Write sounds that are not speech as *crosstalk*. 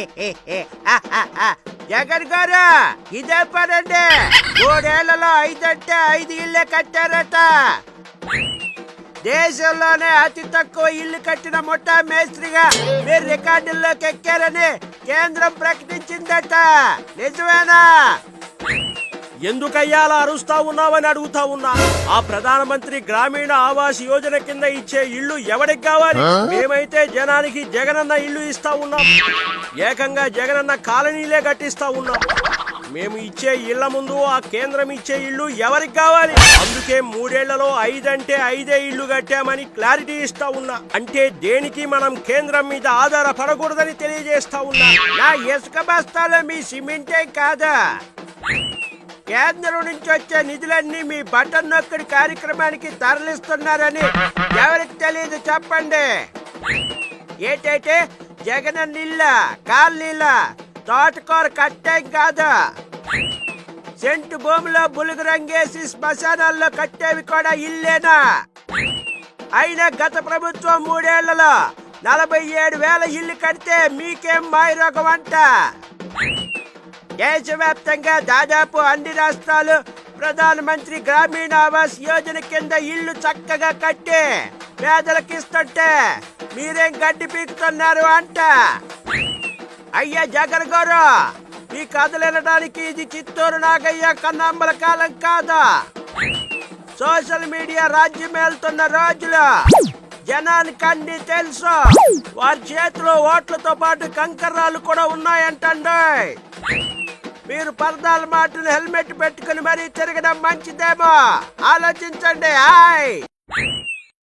*laughs* జగన్ గారు ఇదే పనండి. మూడేళ్ళలో ఐదంటే ఐదు ఇళ్ళే కట్టారట. దేశంలోనే అతి తక్కువ ఇల్లు కట్టిన ముఠా మేస్త్రిగా మీరు రికార్డుల్లోకి ఎక్కారని కేంద్రం ప్రకటించిందట. నిజమేనా? ఎందుకయ్యా అలా అరుస్తా ఉన్నావని అడుగుతా ఉన్నా? ఆ ప్రధానమంత్రి గ్రామీణ ఆవాస్ యోజన కింద ఇచ్చే ఇల్లు ఎవరికి కావాలి? మేమైతే జనానికి జగనన్న ఇల్లు ఇస్తా ఉన్నాం. ఏకంగా జగనన్న కాలనీలే కట్టిస్తా ఉన్నాం. మేము ఇచ్చే ఇళ్ళ ముందు ఆ కేంద్రం ఇచ్చే ఇల్లు ఎవరికి కావాలి? అందుకే మూడేళ్ళలో ఐదంటే ఐదే ఇల్లు కట్టామని క్లారిటీ ఇస్తా ఉన్నా. అంటే దేనికి మనం కేంద్రం మీద ఆధారపడకూడదని తెలియజేస్తా ఉన్నా? నా ఇసుక బస్తాలో మీ సిమెంటే కాదా? కేంద్రం నుంచి వచ్చే నిధులన్నీ మీ బటన్ నొక్కడి కార్యక్రమానికి తరలిస్తున్నారని ఎవరికి తెలియదు చెప్పండి. ఏటైతే జగన్ నీళ్ళ కాలనీల తోటకూర కట్టేం కాదు. సెంటు భూమిలో బులుగు రంగేసి శ్మశానాల్లో కట్టేవి కూడా ఇల్లేనా? అయినా గత ప్రభుత్వం మూడేళ్ళలో నలభై ఏడు వేల ఇల్లు కడితే మీకేం మాయరోగం అంట? దేశవ్యాప్తంగా దాదాపు అన్ని రాష్ట్రాలు ప్రధానమంత్రి గ్రామీణ ఆవాస్ యోజన కింద ఇల్లు చక్కగా కట్టి పేదలకు ఇస్తుంటే మీరేం గడ్డి పీకుతున్నారు అంట. అయ్యా జగన్ గారు మీ కథలు వినడానికి ఇది చిత్తూరు నాగయ్య కన్నాంబల కాలం కాదా? సోషల్ మీడియా రాజ్యం వెళ్తున్న రోజులు జనానికి అన్ని తెలుసు. వారి చేతిలో ఓట్లతో పాటు కంకర్రాలు కూడా ఉన్నాయంటండి మీరు పరదాల మాటలు హెల్మెట్ పెట్టుకుని మరీ తిరగడం మంచిదేమో. ఆలోచించండి హాయ్